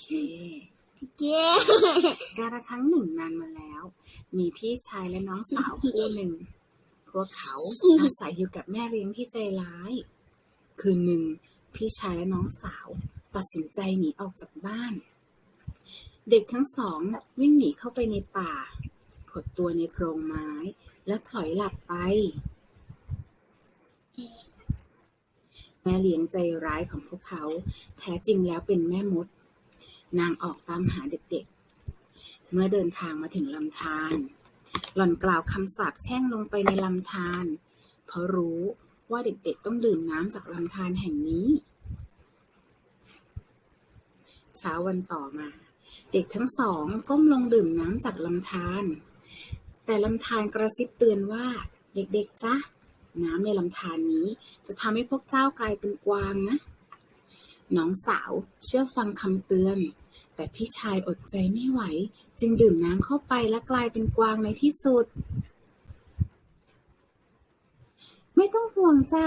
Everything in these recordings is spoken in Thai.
เคเย้กาละครั้งหนึ่งนานมาแล้ว มีพี่ชายและน้องสาวคู่หนึ่ง พวกเขาอาศัยอยู่กับแม่เลี้ยงที่ใจร้าย คืนหนึ่ง พี่ชายและน้องสาว ตัดสินใจหนีออกจากบ้าน เด็กทั้งสองวิ่งหนีเข้าไปในป่า ขดตัวในโพรงไม้ และพลอยหลับไป แม่เลี้ยงใจร้ายของพวกเขา แท้จริงแล้วเป็นแม่มด นางออกตามหาเด็กๆ เมื่อเดินทางมาถึงลำธารหล่อนกล่าวคำสาปแช่งลงไปในลำธารเพราะรู้ว่าเด็กๆต้องดื่มน้ำจากลำธารแห่งนี้เช้าวันต่อมา เด็กทั้งสองก้มลงดื่มน้ำจากลำธารแต่ลำธารกระซิบเตือนว่า เด็กๆจ๊ะ น้ำในลำธารนี้ จะทำให้พวกเจ้ากลายเป็นกวางนะ น้องสาวเชื่อฟังคำเตือน แต่พี่ชายอดใจไม่ไหว จึงดื่มน้ำเข้าไปและกลายเป็นกวางในที่สุด ไม่ต้องห่วงจ้า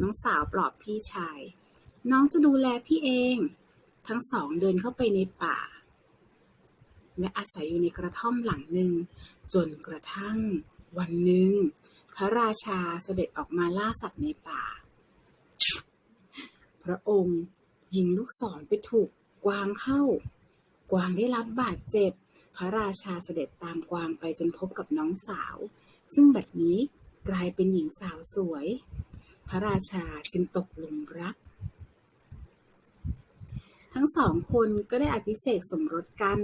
น้องสาวปลอบพี่ชาย น้องจะดูแลพี่เอง ทั้งสองเดินเข้าไปในป่า และอาศัยอยู่ในกระท่อมหลังหนึ่งจนกระทั่งวันหนึ่ง พระราชาเสด็จออกมาล่าสัตว์ในป่า พระองค์ยิงลูกศรไปถูกกวางเข้า กวางได้รับบาดเจ็บ พระราชาเสด็จตามกวางไปจนพบกับน้องสาว ซึ่งบัดนี้กลายเป็นหญิงสาวสวย พระราชาจึงตกหลุมรัก ทั้งสองคนก็ได้อภิเษกสมรสกัน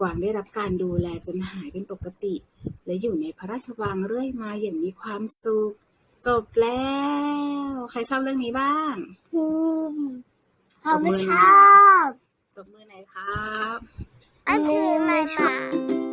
กวางได้รับการดูแลจนหายเป็นปกติ และอยู่ในพระราชวังเรื่อยมาอย่างมีความสุข จบแล้ว ใครชอบเรื่องนี้บ้างอืมเขาไม่ชอบตบมือหน่อยครับ อันนี้ไม่ชอบ